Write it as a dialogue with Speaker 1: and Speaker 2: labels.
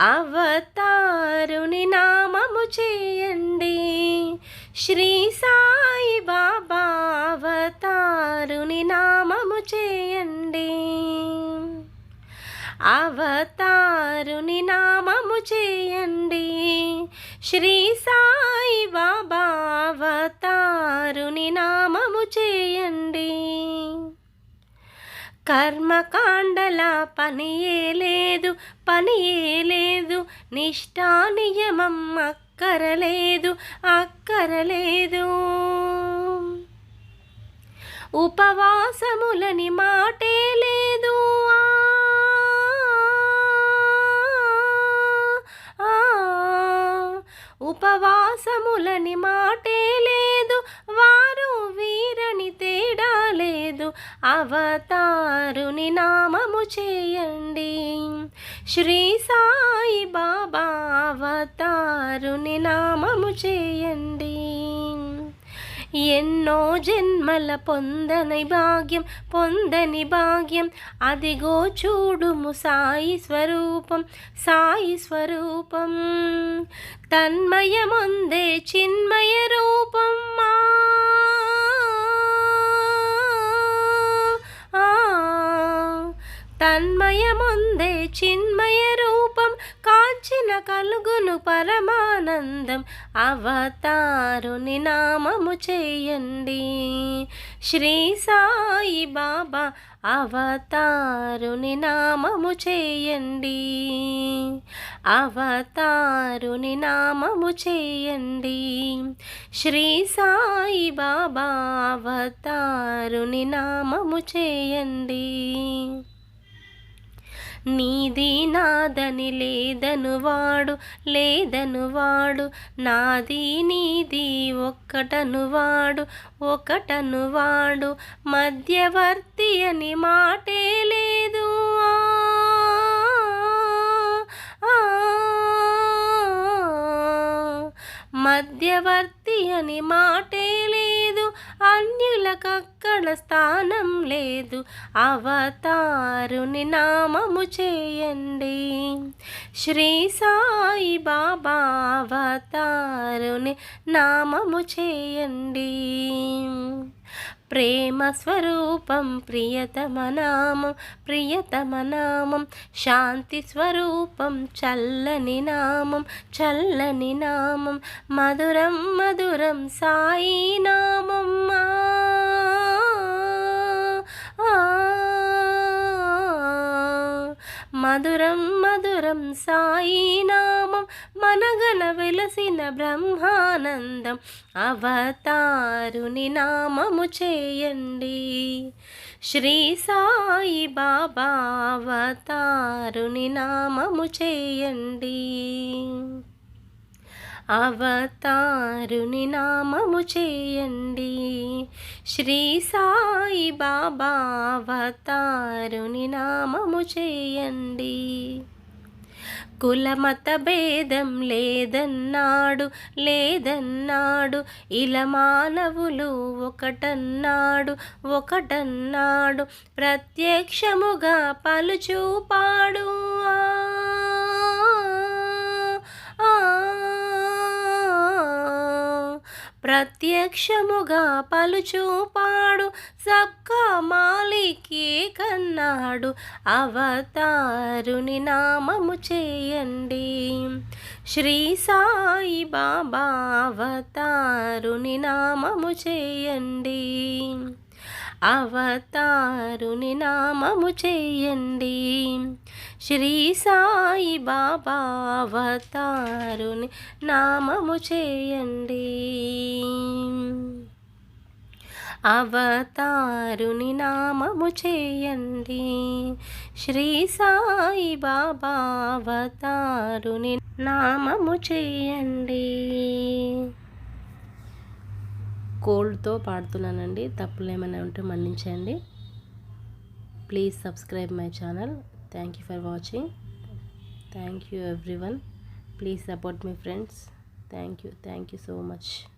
Speaker 1: అవతారుని నామము చేయండి. శ్రీ సాయి బాబా అవతారుని నామము చేయండి. అవతారుని నామము చేయండి. శ్రీ సాయి బాబా అవతారుని నామము చేయండి. కర్మకాండల పనియే లేదు పనియే లేదు నిష్టా నియమం అక్కరలేదు అక్కరలేదు ఉపవాసములని మాటే లేదు ఆ, ఆ. ఉపవాసములని మా అవతారుని నామము చేయండి. శ్రీ సాయి బాబా అవతారుని నామము చేయండి. ఎన్నో జన్మల పొందని భాగ్యం పొందని భాగ్యం. అదిగో చూడుము సాయి స్వరూపం సాయి స్వరూపం. తన్మయముందే చిన్మయ రూపం మా తన్మయముందే చిన్మయ రూపం కాంచిన కలుగును పరమానందం అవతారుని నామము చేయండి. శ్రీ సాయి బాబా అవతారుని నామము చేయండి. అవతారుని నామము చేయండి. శ్రీ సాయి బాబా అవతారుని నామము చేయండి. నీది నాదని లేదను వాడు లేదను వాడు. నాది నీది ఒక్కటను వాడు ఒకటను వాడు. మధ్యవర్తి అని మాటే లేదు. ఆ, మధ్యవర్తి అని మాటే అన్యులకక్కడ స్థానం లేదు. అవతారుని నామము చేయండి. శ్రీ సాయి బాబా అవతారుని నామము చేయండి. ప్రేమ స్వరూపం ప్రియతమ నామం ప్రియతమ నామం శాంతి స్వరూపం చల్లని నామం చల్లని నామం మధురం మధురం సాయి నామం. మధురం మధురం సాయి నామం మనగన వెలసిన బ్రహ్మానందం అవతారుని నామము చేయండి. శ్రీ సాయి బాబా అవతారుని నామము చేయండి. అవతారుని నామము చేయండి. శ్రీ సాయి బాబా అవతారుని నామము చేయండి. కులమత భేదం లేదన్నాడు లేదన్నాడు. ఇలా మానవులు ఒకటన్నాడు ఒకటన్నాడు. ప్రత్యక్షముగా పలుచూపాడు. ఆ, ప్రత్యక్షముగా పలుచూపాడు సబ్కా మాలికే కన్నాడు అవతారుని నామము చేయండి. శ్రీ సాయి బాబా అవతారుని నామము చేయండి. అవతారుని నామము చేయండి. శ్రీ సాయి బాబా అవతారుని నామము చేయండి. అవతారుని నామము చేయండి. శ్రీ సాయి బాబా అవతారుని నామము చేయండి. కోల్డ్తో పాడుతున్నానండి. తప్పులు ఏమైనా ఉంటే మన్నించండి. Please subscribe my channel. Thank you for watching. Thank you everyone. Please support my friends. Thank you. Thank you so much.